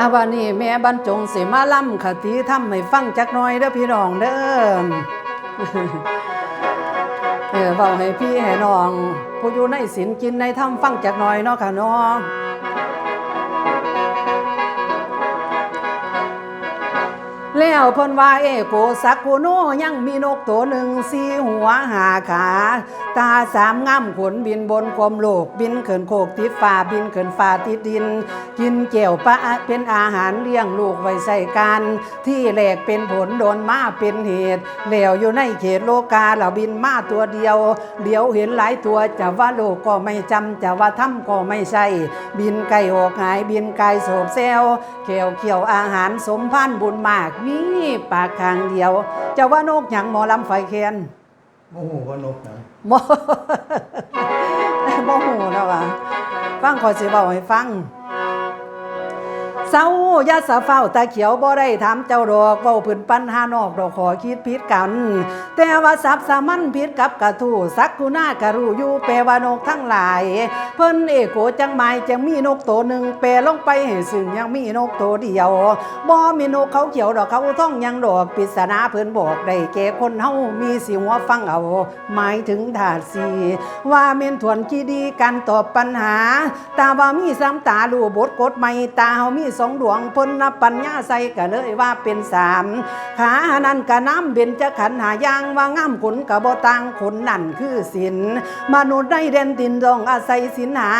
อาวันนี้แม่บรรจงสิมาล่ำคติทำให้ฟังจักน่อยเด้อพี่น้องเด้อเออเว้าให้พี่ให้น้อง ผู้อยู่ในศีลกินในธรรมฟังจักน่อยเนาะค่ะเนาะ แล้วเพิ่นว่าเอโกสักโกโนยังมีนกตัวหนึ่งสีหัวหาขาตาสามง่ำขนบินบนกลมโลก บินเขินโคกติดฟ้าบินเขินฟ้าติดดิน กินเกี่ยวปะเป็นอาหารเลี้ยงลูกไว้ใส่กัน ที่แหลกเป็นผลโดนมาเป็นเหตุแล้วอยู่ในเขตโลกาเราบินมาตัวเดียวเดี๋ยวเห็นหลายตัวจะว่าโลกก็ไม่จำจะว่าถ้ำก็ไม่ใช่ บินไก่ออกหายบินไก่โศบเซลเขียวเขียวอาหารสมพันธ์บุญมากมีปากคางเดียว จะว่านกหยังหมอลำไฟเคียน โมโหว่านกนะบ่ บ่หูแล้วว่ะฟังขอเสิเว้าให้ฟัง เศร้ายาสะเฝ้าตาเขียวบ่ได้ถามเจ้าดอกเว้าพื้นปัญหานอกดอกขอคิดผิดกัน แต่ว่าสับสามันผิดกับกระทู้สักกุณากะรู้อยู่แปลว่านกทั้งหลาย เพิ่นเอโกจังหมายจังมีนกตัวหนึ่งแปลลงไปให้ซึ่งยังมีนกตัวเดียวบ่มีนกเขาเขียวดอกเขาท่องยังดอกปริศนาเพิ่นบอกได้แก่คนเฮามีสิหัวฟังเอาหมายถึงถาดสีว่าเมนถวนขี้ดีการตอบปัญหา ตาว่ามีสามตาลูบทกดไม่ตาเฮามีสองดวงพ้นนับปัญญาใส่ก็เลยว่าเป็นสามขานั้นกะน้ำเบญจะขันหายางว่างามขนกะบ่ต่างขนนั่นคือศีลมนุษย์ได้เด่นดินต้องอาศัยศีลหา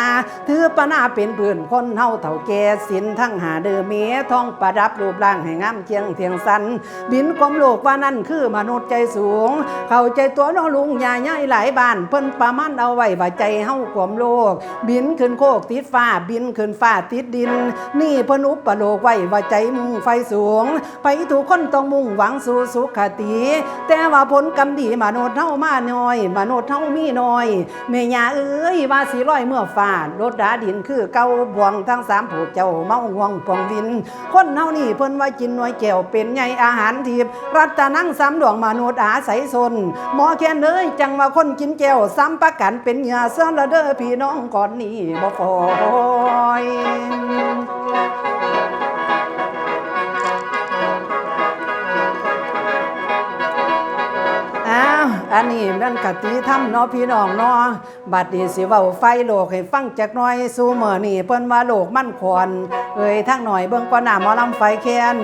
ถือปนาเป็นเพื่อนคนเฮาเถ่าแก่ศีลทั้งหาเดิมเมทองประดับรูปร่างให้งามเคียงเทียงสัน บินกลมโลกว่านั่นคือมนุษย์ใจสูง เข้าใจตัวน้องลุงยาย่ายหลายบ้านเพิ่นประมาณเอาไว้ว่าใจเฮาความโลก บินขึ้นโคกติดฟ้าบินขึ้นฟ้าติดดิน นี่เพนอุปโลกไว้ว่าใจมุ่งไฟสูง ไปถูกคนต้องมุ่งหวังสู่สุขติ แต่ว่าผลกรรมดีมนุษย์เฮามาน้อยมนุษย์เฮามีน้อยแม่ยเอ้ยว่าสิร้อยเมื่อฟ้ารถดาดินคือเก่าบวงทั้งสามผูกเจ้าเมาห่วงปองวิน คนเฮานี่เพิ่นว่ากินน่วยแก้วเป็นใหญ่อาหารทิพรัตนั่งสามดวงมนุษย์อาศัยสนหมอแค่เอ้ยจังว่าคนกินแก้วซ้ำประกันเป็นเหยื่อเสื้อละเด้อพี่น้องก่อนนี้บ่ฟอยอ้าวอันนี้นั่นกติธรรมเนาะพี่น้องเนาะบัดนี้สิเว้าไฟโลกให้ฟังจักหน่อยสู่เมื่อนี่เพิ่นว่าโลกมันขวนเอ้ยทั้งหน่อยเบิ่งก่อนหน้าหมอลำไฟแค้น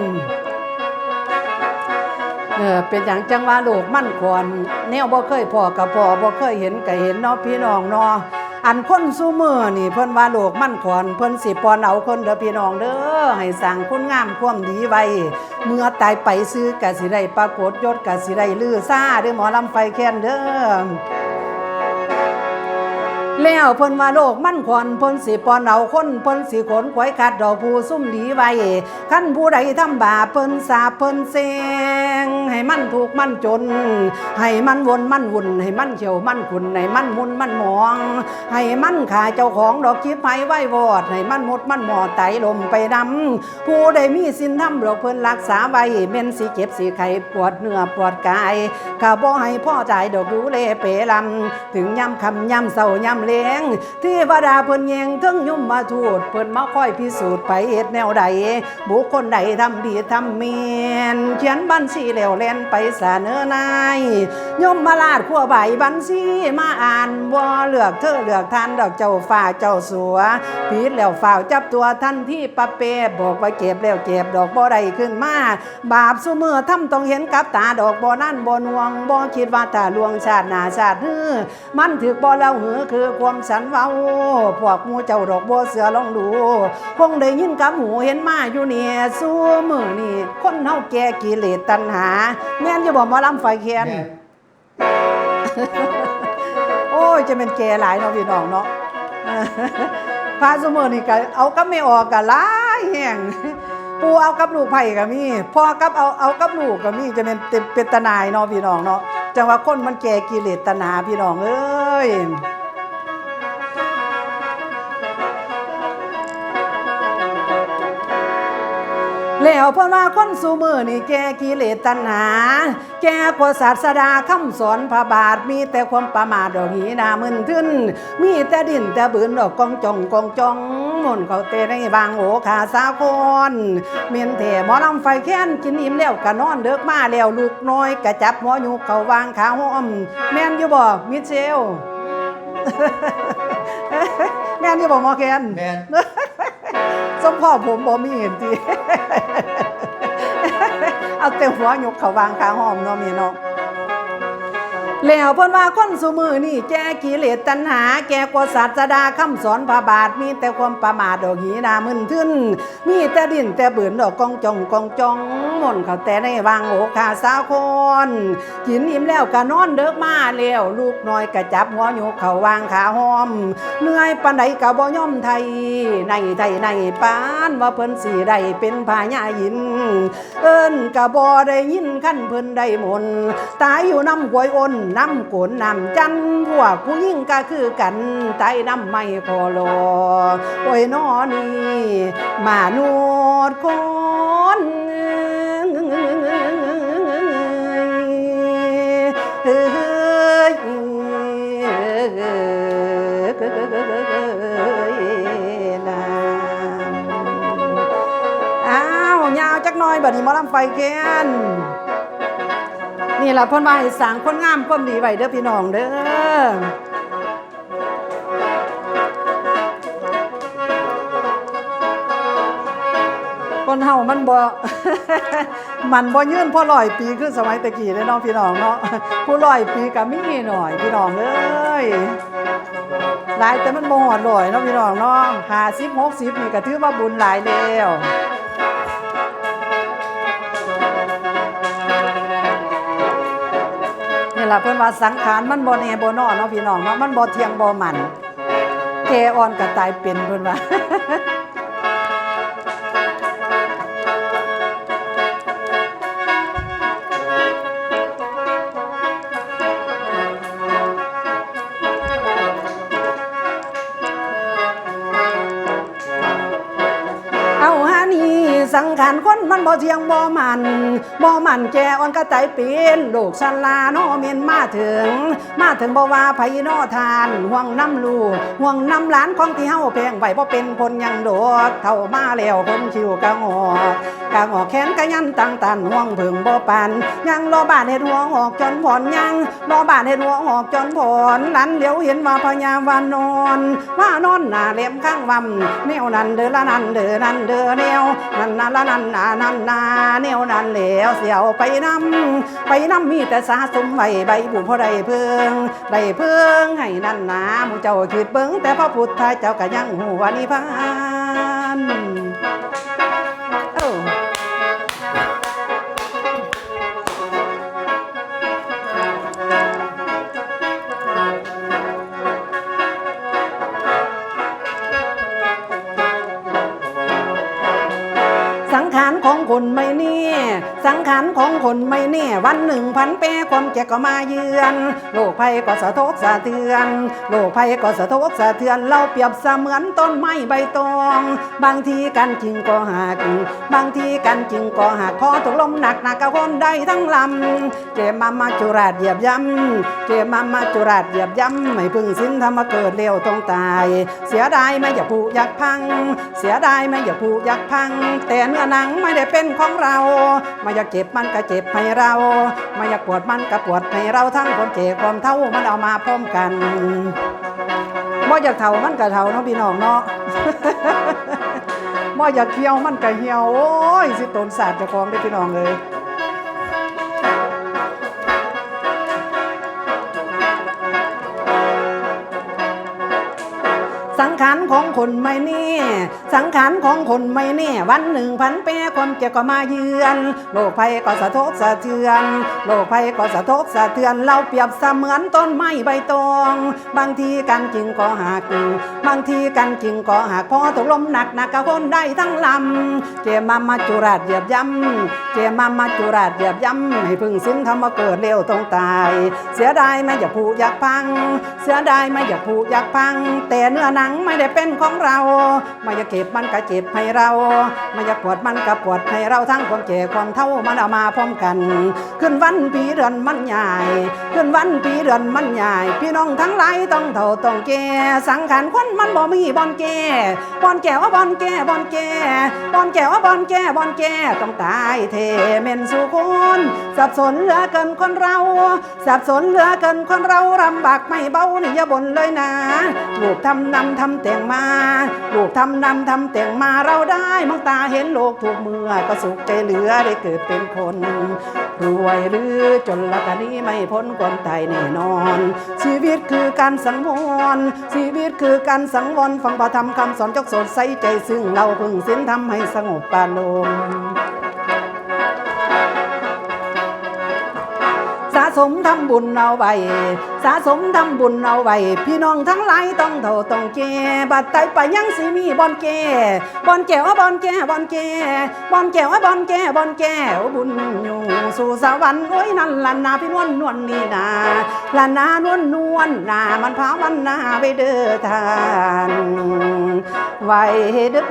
เออเป็นอย่างจังว่าโลกมันขวนแนวบ่เคยพอกับพอบ่เคยเห็นก็เห็นเนาะพี่น้องเนาะ อันคนสู่มือนี่เพิ่นว่าโลกมั่นขวนเพิ่นสิปอนเอาคนเด้อพี่น้องเด้อให้สั่งคุณงามความดีไว้ เมื่อตายไปซื้อกะสิได้ปรากฏยศกะสิได้ลือซ่าเด้อหมอลำไฟแค้นเด้อ แล้วเพิ่นว่าโลกมันขอนเพิ่นสิปอนเอาคนเพิ่นสิขนขวายขัดดอกผู้ซุ่มดีไว้คันผู้ใดทำบาปเพิ่นสาเพิ่นเสงให้มันถูกมันจน ให้มันวนมันวุ่นให้มันเขียวมันขุนให้มันมุนมันหมอง ให้มันขาเจ้าของดอกคิดไผไว้วอด ให้มันหมดมันหมอไตลมไปดำผู้ใดมีสินทำดอกเพิ่นรักษาไว้เม่นสิเจ็บสิไข้ปวดเนื้อปวดกายข้าบ่ให้พ่อใจดอกดูเลเปลำถึงย่ำคำย่ำเศร้าย่ำเลี้ยงที่วดาเพิ่นแยงถึงยุ่มมาทูดเพิ่นมาค่อยพิสูจน์ไปเฮ็ดแนวใด บุคคลใดทำดีทำเมียนเขียนบัญชีแล้วแล่นไปเสนอนายยมมาลาดขั้วใบบัญชีมาอ่านบ่เลือกเธอเลือกท่านดอกเจ้าฟ้าเจ้าสัวผิดแล้วฝ่าจับตัวท่านที่ปะเปบอกว่าเก็บแล้วเก็บดอกบ่ได้ขึ้นมา บาปสุมือทำต้องเห็นกับตาดอกบ่นั่นบ่นวงบ่คิดว่าตาลวงชาติหนาชาติฮือมันถึกบ่เล่าหือคือความสันเว้าพวกมูเจ้าดอกบ่เสือลองดู คงได้ยินกับหูเห็นมาอยู่เนี่ยสู้มือนี่คนเฮาแก่กิเลสตัณหา แม่นอยู่บ่หมอลำไฟเคียนโอ้ยจะเป็นแก่หลายเนาะพี่น้องเนาะพาสมือนี่ก็เอากับไม่ออกก็หลายแห่งปูเอากับลูกไผ่ก็มีพ่อกับเอาเอากับลูกก็มีจะเป็นเป็นตนายเนาะพี่น้องเนาะจังว่าคนมันแก่กิเลสตัณหาพี่น้องเอ้ย แล้วเพิ่นว่าคนสูมือนี่แกกิเลสตัณหา แกกว่าศาสดาคำสอนพระบาทมีแต่ความประมาทดอกหีนามึนทึนมีแต่ดินแต่บืนดอกกองจองกองจองหมุนเขาเตะในบางโอขาสาคนเมียนเถหมอลำไฟแค้นกินอิ่มแล้วก็นอนเด็กมาแล้วลูกน้อยกะจับหัวอยู่เขาวางขาห้อม แม่นอยู่บ่มิเชลแม่นอยู่บ่หมอแคนแมน สมพ่อผมบ่มีเห็นทีเอาเต่หัวยกเขาวางขาหอมเนาะมีเนาะ แล้วเพิ่นว่าคนสุมือนี่แกกิเลสตัณหา แกกว่าศาสดาคำสอนพระบาท มีแต่ความประมาทดอกหีนามึนทึนมีแต่ดินแต่เบือนดอกกองจองกองจองหม่นเขาแต่ในวางโอคาสาวคนกินอิ่มแล้วก็นอนเด้กมาแล้วลูกน้อยก็จับหัวโยกเขาวางขาหอมเหนื่อยปานใดก็บ่ย่อมไทย ในไทยในปานว่าเพิ่นสิได้เป็นพญายิน เอิ้นก็บ่ได้ยินคันเพิ่นได้มนต์ตายอยู่น้ำหวยอ้นน้ำโกนน้ำจันทร์พวกผู้หญิงก็คือกันตายน้ำไม่พอลอโอ้ยนอนี่มาโนดคนเอ้ยนอ้าวยาวจักน่อยบัดนี้มอลำไฟแค้น นี่ล่ะเพ่นว่าให้สร้างคนงามความดีไว้เด้อพี่น้องเด้อคนเฮามันบ่ มันบ่ยืนพอร้อยปีคือสมัยตะกี้เลยเนาะพี่น้องเนาะ ผู้ร้อยปีก็มีหน่อยพี่น้องเอ้ยหลายแต่มันบ่หอดลอยเนาะพี่น้องเนาะห้าสิบหกสิบนี่ก็ถือว่าบุญหลายแล้ว ล่ะเพิ่นว่าสังขารมันบ่แน่บ่นอนเนาะพี่น้องเนาะมันบ่เที่ยงบ่มันแกอ่อนก็ตายเป็นเพิ่นว่า สังขารคนมันบ่เที่ยงบ่มันบ่มันแกอ่อนก็ใจเป็นลูกชันลาโนเมียนมาถึง มาถึงบ่ว่าไผนอทานห่วงน้ำลูกห่วงน้ำหลานของที่เฮาแพงไปบ่เป็นผลยังโดดเท่ามาแล้วคนชิวกะงอกกะงอกแขนกะยันตั้งตันห่วงเพิ่งบ่ปานยังรอบ้านเฮ็ดห่วงออกจนผ่อนยังรอบ้านเฮ็ดห่วงออกจนผ่อนหลันเหลียวเห็นว่าพญาวานอนว่านอนหน้าเลี่ยมข้างวำแนวนั้นเด้อละนั้นเด้อนั้นเด้อแนวนั่นน่ะละนั้นน่ะนั่นน่ะแนวนั้นแหลวเสียวไปน้ำไปน้ำมีแต่สะสมไว้ใบบุญพอได้เพิ่งได้เพิ่งให้นั่นนาหมู่เจ้าคิดเบิ่งแต่พระพุทธเจ้าก็ยังหัวนิพพาน ข สังขารของคนไม่แน่วันหนึ่งพันแปรความแก่ก็มาเยือนโลกภัยก็สะทกสะเทือนโลกภัยก็สะทกสะเทือนเราเปรียบเสมือนต้นไม้ใบตอง บางทีกันจริงก็หัก บางทีกันจริงก็หักพอถูกลมหนักหนักกับคนใดทั้งลำเจมามาจุราชเหยียบย่ำเจมามาจุราชเหยียบย่ำไม่พึ่งสิ้นทำมเกิดเร็วต้องตาย เสียดายไม่อยากผูกอยากพัง เสียดายไม่อยากผูกอยากพัง แต่เนื้อหนังไม่ได้เป็นของเราไม่อยากเจ็บมันก็เจ็บให้เรา ไม่อยากปวดมันก็ปวดให้เราทั้งคนเจ็บความเท่ามันเอามาพร้อมกันบ่อยากเท่ามันก็เท่าเนาะพี่น้องเนาะบ่อยากเคี่ยวมันก็เหี่ยวโอ้ยสิตนศาสตร์จ้าของได้พี่น้องเลยสังขารของ คนไม่แน่สังขารของคนไม่แน่วันหนึ่งพันแปรความเจ็บก็มาเยือน โลกภัยก็สะทกสะเทือน โลกภัยก็สะทกสะเทือน เราเปรียบเสมือนต้นไม้ใบตอง บางทีกันจริงก็หัก บางทีกันจริงก็หักพอถูกลมหนักหนักกับคนได้ทั้งลำเจมามาจุราชเหยียบย่ำเจมามาจุราชเหยียบย่ำให้พึ่งสิ้นทำมาเกิดเร็วต้องตาย เสียดายไม่อยากผูกอยากพัง เสียดายไม่อยากผูกอยากพัง แต่เนื้อหนังไม่ได้ได้เป็นของเราไม่อยากเก็บมันก็เจ็บให้เราไม่อยากปวดมันก็ปวดให้เราทั้งความแก่ความเท่ามันเอามาพร้อมกัน ขึ้นวันปีเดือนมันใหญ่ ขึ้นวันปีเดือนมันใหญ่ พี่น้องทั้งหลายต้องเท่าต้องแก่สังขารคนมันบ่มีบอนแก่บอนแก่ว่าบอนแก่บอนแก่บอนแก่ว่าบอนแก่บอนแก่ต้องตายเทเมนสุคนสับสนเหลือเกินคนเราสับสนเหลือเกินคนเราลำบากไม่เบานี่อย่าบ่นเลยนะลูกทำนำทำแต่งมาลูกทำนำทำแต่งมาเราได้มองตาเห็นโลกถูกเมื่อก็สุขใจเหลือได้เกิดเป็นคน รวยหรือจนละกันนี้ไม่พ้นความตายแน่นอน ชีวิตคือการสังวรชีวิตคือการสังวรฟังพระธรรมคำสอนจกสดใสใจซึ่งเราพึงสิ้นทำให้สงบปานลม สะสมทำบุญเอาไว้สะสมทำบุญเอาไว้พี่น้องทั้งหลายต้องเท่าต้องเจบัดไตไปยังสิมีบอนเจบอนแก้วบอนแก้บอนเจบอนแก้วบอนแก้บอนแก้วบุญอยู่สู่สวรรค์โอ้ยนั่นละนาพี่นวลนวลนี่นาละนานวลนวลนามันพามันนาไปเด้อทานไว้เด้อ